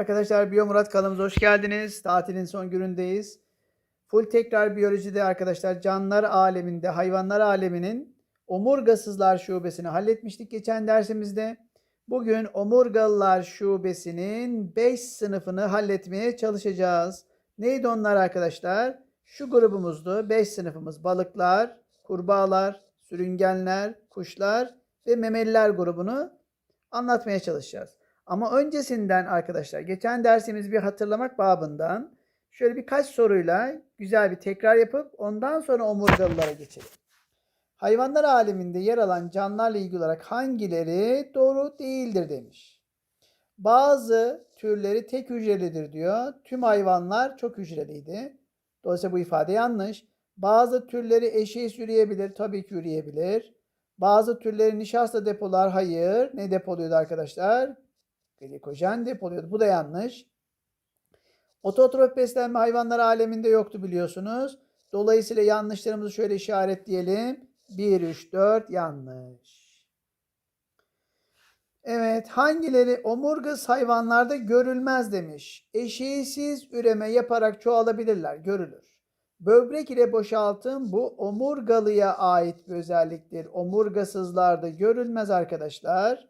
Arkadaşlar Biyo Murat kanalımıza hoş geldiniz. Tatilin son günündeyiz. Full tekrar biyolojide arkadaşlar canlılar aleminde, hayvanlar aleminin omurgasızlar şubesini halletmiştik geçen dersimizde. Bugün omurgalılar şubesinin 5 sınıfını halletmeye çalışacağız. Neydi onlar arkadaşlar? Şu grubumuzdu. 5 sınıfımız balıklar, kurbağalar, sürüngenler, kuşlar ve memeliler grubunu anlatmaya çalışacağız. Ama öncesinden arkadaşlar geçen dersimiz bir hatırlamak babından şöyle birkaç soruyla güzel bir tekrar yapıp ondan sonra omurgalılara geçelim. Hayvanlar aleminde yer alan canlılarla ilgili olarak hangileri doğru değildir demiş. Bazı türleri tek hücrelidir diyor. Tüm hayvanlar çok hücreliydi. Dolayısıyla bu ifade yanlış. Bazı türleri eşeği yürüyebilir. Tabii ki yürüyebilir. Bazı türleri nişasta depolar. Hayır. Ne depoluyordu arkadaşlar? Glikojen depoluyordu. Bu da yanlış. Ototrof beslenme hayvanlar aleminde yoktu biliyorsunuz. Dolayısıyla yanlışlarımızı şöyle işaretleyelim. 1, 3, 4 yanlış. Evet hangileri omurgası hayvanlarda görülmez demiş. Eşeğsiz üreme yaparak çoğalabilirler görülür. Böbrek ile boşaltım bu omurgalıya ait bir özelliktir. Omurgasızlarda görülmez arkadaşlar.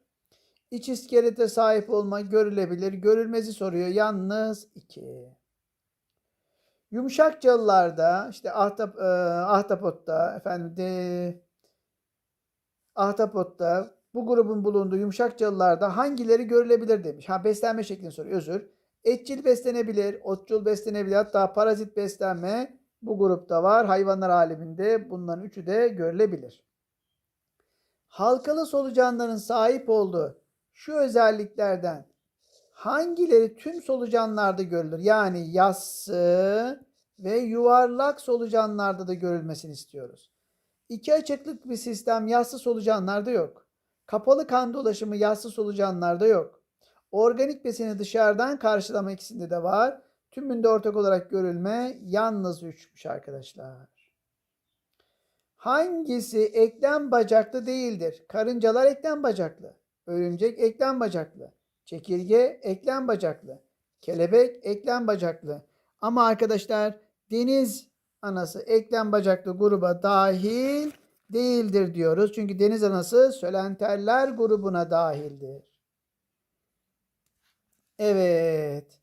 İç iskelete sahip olma görülebilir. Görülmezi soruyor. Yalnız 2. Yumuşak çalılarda işte ahtap, e, ahtapotta efendim de ahtapotta bu grubun bulunduğu yumuşak çalılarda hangileri görülebilir demiş. Ha beslenme şeklini soruyor. Özür. Etçil beslenebilir, otçul beslenebilir. Hatta parazit beslenme bu grupta var. Hayvanlar aleminde bunların üçü de görülebilir. Halkalı solucanların sahip olduğu şu özelliklerden hangileri tüm solucanlarda görülür? Yani yassı ve yuvarlak solucanlarda da görülmesini istiyoruz. İki açıklık bir sistem yassı solucanlarda yok. Kapalı kan dolaşımı yassı solucanlarda yok. Organik besini dışarıdan karşılama ikisinde de var. Tümünde ortak olarak görülme yalnız 3'müş arkadaşlar. Hangisi eklem bacaklı değildir? Karıncalar eklem bacaklı. Örümcek eklem bacaklı. Çekirge eklem bacaklı. Kelebek eklem bacaklı. Ama arkadaşlar deniz anası eklem bacaklı gruba dahil değildir diyoruz. Çünkü deniz anası sölenterler grubuna dahildir. Evet.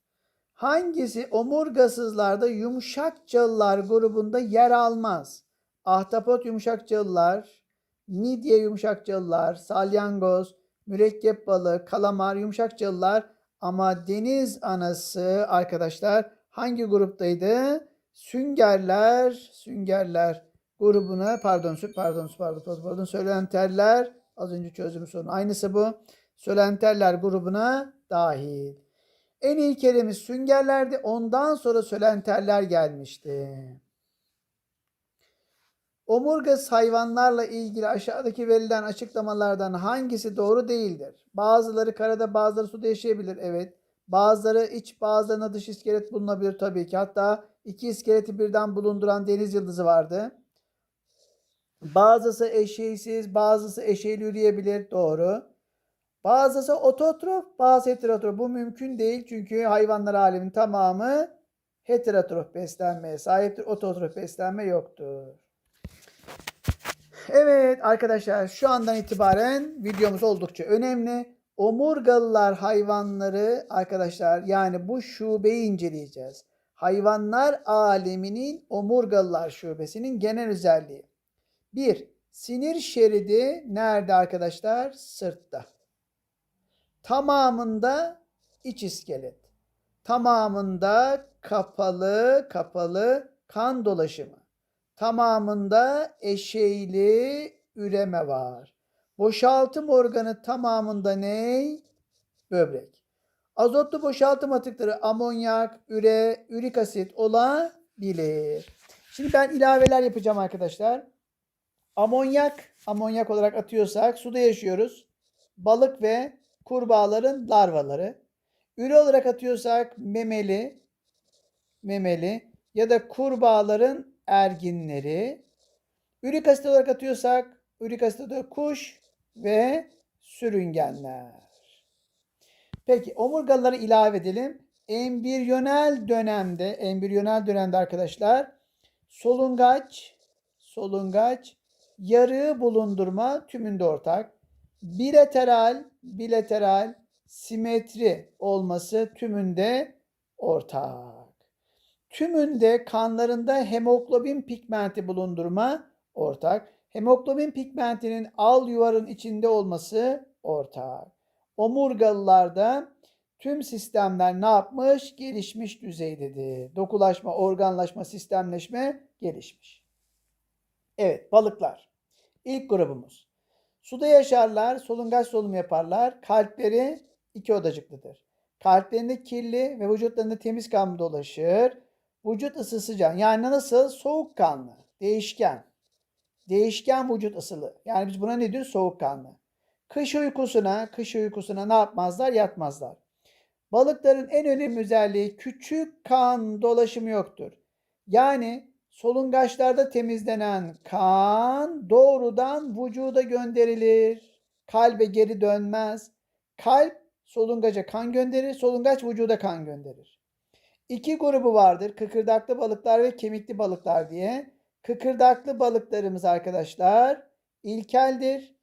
Hangisi omurgasızlarda yumuşak çalılar grubunda yer almaz? Ahtapot yumuşak çalılar, midye yumuşak çalılar, salyangoz, mürekkep balığı, kalamar, yumuşak çalılar ama deniz anası arkadaşlar hangi gruptaydı? Süngerler, süngerler grubuna pardon pardon pardon pardon, pardon sölenterler az önce çözdüğüm sorun aynısı bu. Sölenterler grubuna dahil. En iyi kelimemiz süngerlerdi. Ondan sonra sölenterler gelmişti. Omurgası hayvanlarla ilgili aşağıdaki verilen açıklamalardan hangisi doğru değildir? Bazıları karada bazıları suda yaşayabilir. Evet. Bazıları iç bazılarına dış iskelet bulunabilir tabii ki. Hatta iki iskeleti birden bulunduran deniz yıldızı vardı. Bazısı eşeğsiz, bazısı eşeğli yürüyebilir. Doğru. Bazısı ototrof, bazı heterotrof. Bu mümkün değil çünkü hayvanlar alemin tamamı heterotrof beslenmeye sahiptir. Ototrof beslenme yoktur. Evet arkadaşlar şu andan itibaren videomuz oldukça önemli. Omurgalılar hayvanları arkadaşlar yani bu şubeyi inceleyeceğiz. Hayvanlar aleminin omurgalılar şubesinin genel özelliği. 1. Sinir şeridi nerede arkadaşlar? Sırtta. Tamamında iç iskelet. Tamamında kapalı kapalı kan dolaşımı. Tamamında eşeyli üreme var. Boşaltım organı tamamında ne? Böbrek. Azotlu boşaltım atıkları amonyak, üre, ürik asit olabilir. Şimdi ben ilaveler yapacağım arkadaşlar. Amonyak, amonyak olarak atıyorsak suda yaşıyoruz. Balık ve kurbağaların larvaları. Üre olarak atıyorsak memeli, memeli ya da kurbağaların erginleri. Ürik asit olarak atıyorsak ürik asit da kuş ve sürüngenler. Peki omurgalıları ilave edelim. Embriyonel dönemde, embriyonel dönemde arkadaşlar solungaç, solungaç, yarığı bulundurma tümünde ortak. Bilateral, bilateral, simetri olması tümünde ortak. Tümünde kanlarında hemoglobin pigmenti bulundurma ortak. Hemoglobin pigmentinin al yuvarın içinde olması ortak. Omurgalılarda tüm sistemler ne yapmış? Gelişmiş düzeydedir. Dokulaşma, organlaşma, sistemleşme gelişmiş. Evet, balıklar. İlk grubumuz. Suda yaşarlar, solungaç solunum yaparlar. Kalpleri iki odacıklıdır. Kalplerinde kirli ve vücutlarında temiz kan dolaşır. Vücut ısısı can. Yani nasıl? Soğukkanlı, değişken. Değişken vücut ısılı. Yani biz buna ne diyoruz? Soğukkanlı. Kış uykusuna, kış uykusuna ne yapmazlar? Yatmazlar. Balıkların en önemli özelliği küçük kan dolaşımı yoktur. Yani solungaçlarda temizlenen kan doğrudan vücuda gönderilir. Kalbe geri dönmez. Kalp solungaca kan gönderir, solungaç vücuda kan gönderir. İki grubu vardır. Kıkırdaklı balıklar ve kemikli balıklar diye. Kıkırdaklı balıklarımız arkadaşlar ilkeldir.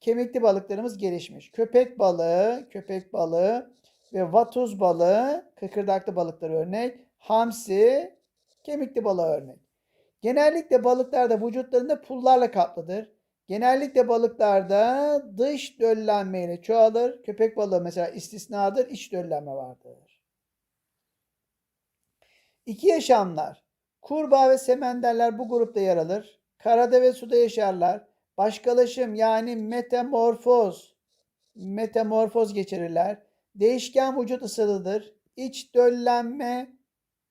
Kemikli balıklarımız gelişmiş. Köpek balığı, köpek balığı ve vatuz balığı kıkırdaklı balıklar örnek. Hamsi kemikli balığı örnek. Genellikle balıklarda vücutlarında pullarla kaplıdır. Genellikle balıklarda dış döllenme ile çoğalır. Köpek balığı mesela istisnadır. iç döllenme vardır. İki yaşamlar. Kurbağa ve semenderler bu grupta yer alır. Karada ve suda yaşarlar. Başkalaşım yani metamorfoz metamorfoz geçirirler. Değişken vücut ısılıdır. İç döllenme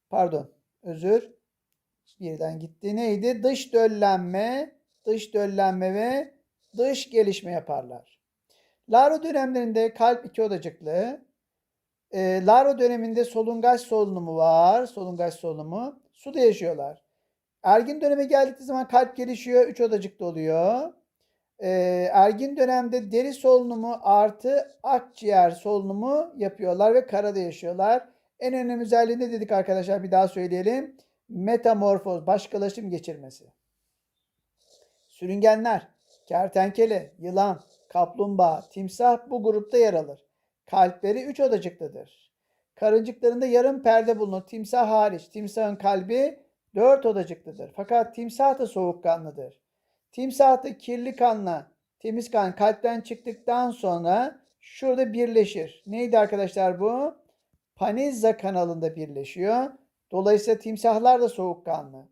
pardon özür birden gitti. Neydi? Dış döllenme, dış döllenme ve dış gelişme yaparlar. Larva dönemlerinde kalp iki odacıklı. E, larva döneminde solungaç solunumu var. Solungaç solunumu. Suda yaşıyorlar. Ergin döneme geldikleri zaman kalp gelişiyor. Üç odacıklı oluyor. E, ergin dönemde deri solunumu artı akciğer solunumu yapıyorlar ve karada yaşıyorlar. En önemli özelliği ne dedik arkadaşlar? Bir daha söyleyelim. Metamorfoz, başkalaşım geçirmesi. Sürüngenler, kertenkele, yılan, kaplumbağa, timsah bu grupta yer alır. Kalpleri üç odacıklıdır. Karıncıklarında yarım perde bulunur. Timsah hariç. Timsahın kalbi dört odacıklıdır. Fakat timsah da soğukkanlıdır. Timsah da kirli kanla temiz kan kalpten çıktıktan sonra şurada birleşir. Neydi arkadaşlar bu? Panizza kanalında birleşiyor. Dolayısıyla timsahlar da soğukkanlı.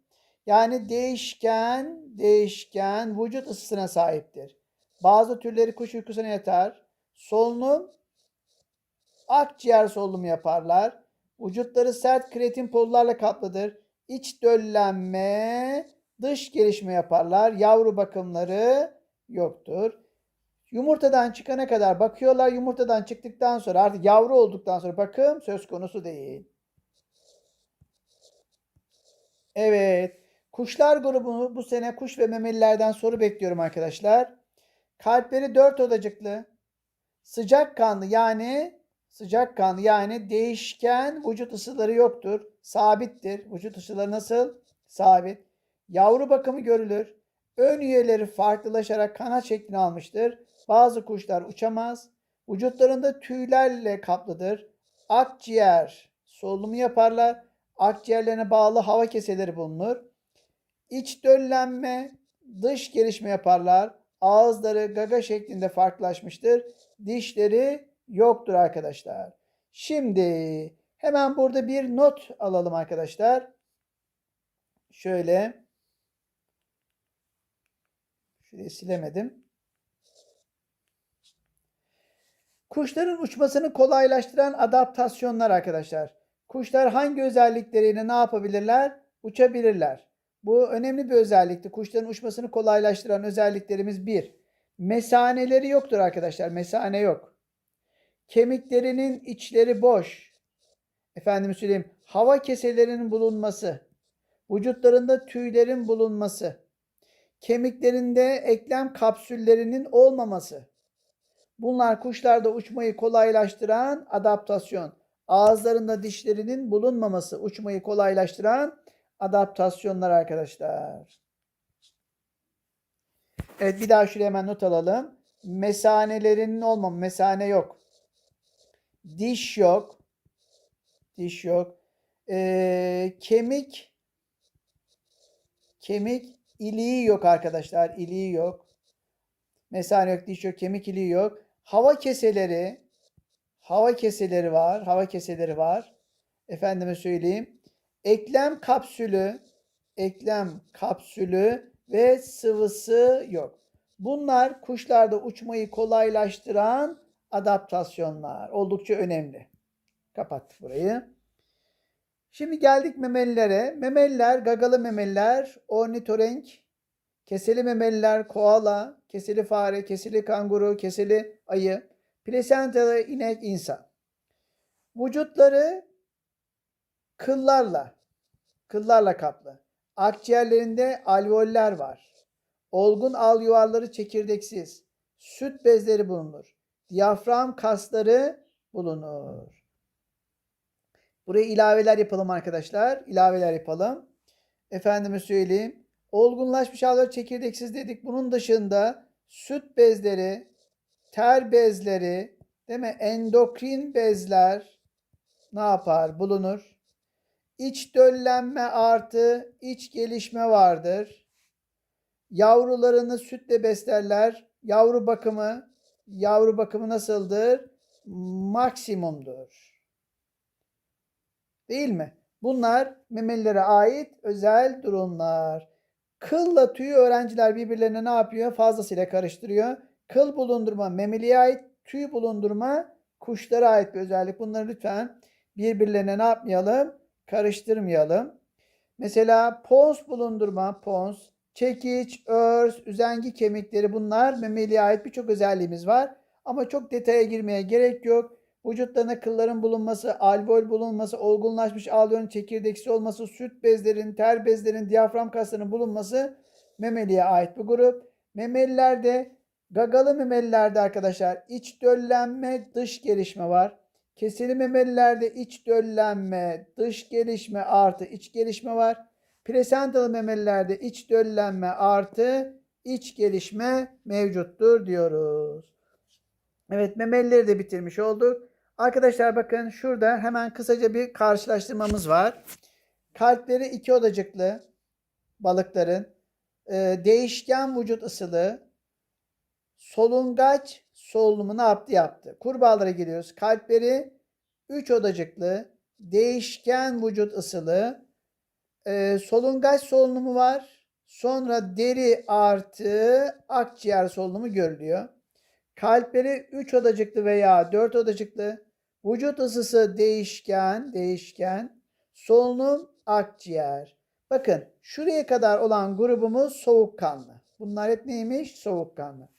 Yani değişken, değişken vücut ısısına sahiptir. Bazı türleri kuş uykusuna yatar. Solunum akciğer solunumu yaparlar. Vücutları sert kreatin pollarla kaplıdır. İç döllenme, dış gelişme yaparlar. Yavru bakımları yoktur. Yumurtadan çıkana kadar bakıyorlar. Yumurtadan çıktıktan sonra artık yavru olduktan sonra bakım söz konusu değil. Evet. Kuşlar grubunu bu sene kuş ve memelilerden soru bekliyorum arkadaşlar. Kalpleri dört odacıklı. Sıcak kanlı yani sıcak kanlı yani değişken vücut ısıları yoktur. Sabittir. Vücut ısıları nasıl? Sabit. Yavru bakımı görülür. Ön üyeleri farklılaşarak kanat şeklini almıştır. Bazı kuşlar uçamaz. Vücutlarında tüylerle kaplıdır. Akciğer solunumu yaparlar. Akciğerlerine bağlı hava keseleri bulunur. İç döllenme, dış gelişme yaparlar. Ağızları gaga şeklinde farklılaşmıştır. Dişleri yoktur arkadaşlar. Şimdi hemen burada bir not alalım arkadaşlar. Şöyle. Şurayı silemedim. Kuşların uçmasını kolaylaştıran adaptasyonlar arkadaşlar. Kuşlar hangi özellikleriyle ne yapabilirler? Uçabilirler. Bu önemli bir özellikti. Kuşların uçmasını kolaylaştıran özelliklerimiz bir. Mesaneleri yoktur arkadaşlar. Mesane yok. Kemiklerinin içleri boş. Efendim söyleyeyim. Hava keselerinin bulunması. Vücutlarında tüylerin bulunması. Kemiklerinde eklem kapsüllerinin olmaması. Bunlar kuşlarda uçmayı kolaylaştıran adaptasyon. Ağızlarında dişlerinin bulunmaması uçmayı kolaylaştıran adaptasyonlar arkadaşlar. Evet bir daha şuraya hemen not alalım. Mesanelerinin olmam. Mesane yok. Diş yok. Diş yok. Ee, kemik kemik iliği yok arkadaşlar. İliği yok. Mesane yok, diş yok, kemik iliği yok. Hava keseleri hava keseleri var. Hava keseleri var. Efendime söyleyeyim. Eklem kapsülü eklem kapsülü ve sıvısı yok. Bunlar kuşlarda uçmayı kolaylaştıran adaptasyonlar. Oldukça önemli. Kapattık burayı. Şimdi geldik memelilere. Memeliler, gagalı memeliler, ornitorenk, keseli memeliler, koala, keseli fare, keseli kanguru, keseli ayı, plasentalı inek, insan. Vücutları kıllarla, kıllarla kaplı. Akciğerlerinde alveoller var. Olgun al yuvarları çekirdeksiz. Süt bezleri bulunur. Diyafram kasları bulunur. Buraya ilaveler yapalım arkadaşlar. İlaveler yapalım. Efendime söyleyeyim. Olgunlaşmış alveoller çekirdeksiz dedik. Bunun dışında süt bezleri, ter bezleri, değil mi? Endokrin bezler ne yapar? Bulunur. İç döllenme artı iç gelişme vardır. Yavrularını sütle beslerler. Yavru bakımı, yavru bakımı nasıldır? Maksimumdur. Değil mi? Bunlar memelilere ait özel durumlar. Kılla tüyü öğrenciler birbirlerine ne yapıyor? Fazlasıyla karıştırıyor. Kıl bulundurma memeliye ait, tüy bulundurma kuşlara ait bir özellik. Bunları lütfen birbirlerine ne yapmayalım? Karıştırmayalım. Mesela pons bulundurma, pons, çekiç, örs, üzengi kemikleri bunlar memeliye ait birçok özelliğimiz var. Ama çok detaya girmeye gerek yok. Vücutlarında kılların bulunması, alveol bulunması, olgunlaşmış alveolün çekirdeksi olması, süt bezlerin, ter bezlerin, diyafram kaslarının bulunması memeliye ait bir grup. Memelilerde, gagalı memelilerde arkadaşlar iç döllenme, dış gelişme var. Keseli memelilerde iç döllenme, dış gelişme artı iç gelişme var. Plasentalı memelilerde iç döllenme artı iç gelişme mevcuttur diyoruz. Evet memelileri de bitirmiş olduk. Arkadaşlar bakın şurada hemen kısaca bir karşılaştırmamız var. Kalpleri iki odacıklı balıkların e, değişken vücut ısılı solungaç solunumu ne yaptı. Kurbağalara geliyoruz. Kalpleri üç odacıklı değişken vücut ısılı e, solungaç solunumu var. Sonra deri artı akciğer solunumu görülüyor. Kalpleri 3 odacıklı veya 4 odacıklı. Vücut ısısı değişken, değişken. Solunum akciğer. Bakın şuraya kadar olan grubumuz soğukkanlı. Bunlar hep neymiş? Soğukkanlı.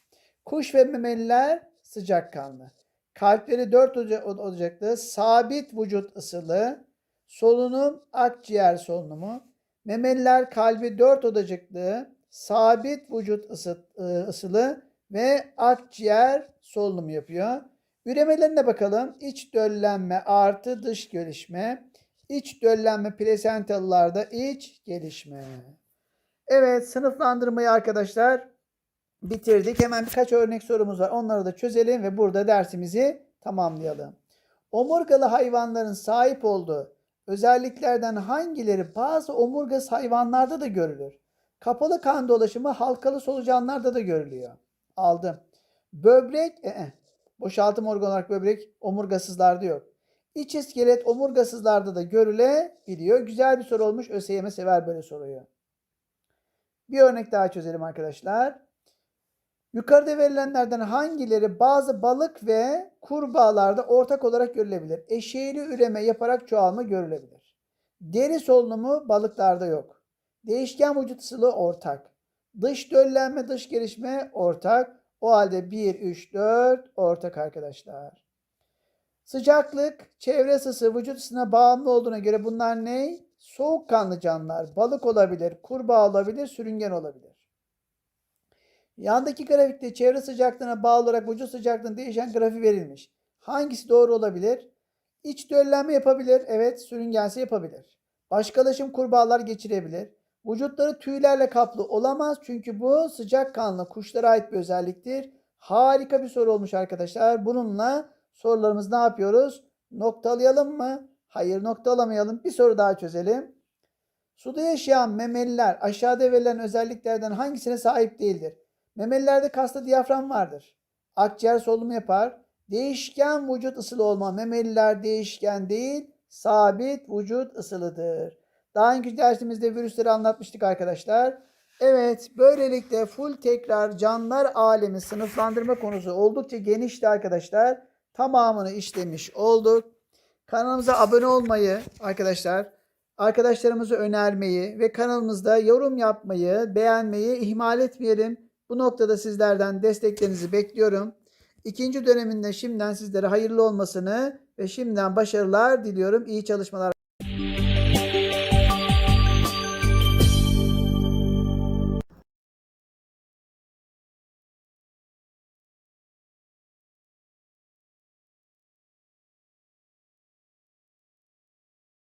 Kuş ve memeliler sıcakkanlı. Kalpleri 4 odacıklı, sabit vücut ısılı. Solunum akciğer solunumu. Memeliler kalbi 4 odacıklı, sabit vücut ısı, ısılı ve akciğer solunumu yapıyor. Üremelerine bakalım. İç döllenme artı dış gelişme. İç döllenme plasentalılarda iç gelişme. Evet sınıflandırmayı arkadaşlar bitirdik. Hemen birkaç örnek sorumuz var. Onları da çözelim ve burada dersimizi tamamlayalım. Omurgalı hayvanların sahip olduğu özelliklerden hangileri bazı omurgası hayvanlarda da görülür? Kapalı kan dolaşımı halkalı solucanlarda da görülüyor. Aldım. Böbrek, e, boşaltım organı olarak böbrek omurgasızlarda yok. İç iskelet omurgasızlarda da görülebiliyor. Güzel bir soru olmuş. ÖSYM sever böyle soruyu. Bir örnek daha çözelim arkadaşlar. Yukarıda verilenlerden hangileri bazı balık ve kurbağalarda ortak olarak görülebilir? Eşeğli üreme yaparak çoğalma görülebilir. Deri solunumu balıklarda yok. Değişken vücut ısılı ortak. Dış döllenme, dış gelişme ortak. O halde 1, 3, 4 ortak arkadaşlar. Sıcaklık, çevre ısısı vücut ısısına bağımlı olduğuna göre bunlar ne? Soğukkanlı canlılar. Balık olabilir, kurbağa olabilir, sürüngen olabilir. Yandaki grafikte çevre sıcaklığına bağlı olarak vücut sıcaklığının değişen grafiği verilmiş. Hangisi doğru olabilir? İç döllenme yapabilir. Evet, sürüngense yapabilir. Başkalaşım kurbağalar geçirebilir. Vücutları tüylerle kaplı olamaz çünkü bu sıcakkanlı kuşlara ait bir özelliktir. Harika bir soru olmuş arkadaşlar. Bununla sorularımızı ne yapıyoruz? Noktalayalım mı? Hayır noktalamayalım. Bir soru daha çözelim. Suda yaşayan memeliler aşağıda verilen özelliklerden hangisine sahip değildir? Memelilerde kaslı diyafram vardır. Akciğer solunumu yapar. Değişken vücut ısılı olma. Memeliler değişken değil, sabit vücut ısılıdır. Daha önceki dersimizde virüsleri anlatmıştık arkadaşlar. Evet, böylelikle full tekrar canlılar alemi sınıflandırma konusu oldukça genişti arkadaşlar. Tamamını işlemiş olduk. Kanalımıza abone olmayı arkadaşlar, arkadaşlarımızı önermeyi ve kanalımızda yorum yapmayı, beğenmeyi ihmal etmeyelim. Bu noktada sizlerden desteklerinizi bekliyorum. İkinci döneminde şimdiden sizlere hayırlı olmasını ve şimdiden başarılar diliyorum. İyi çalışmalar.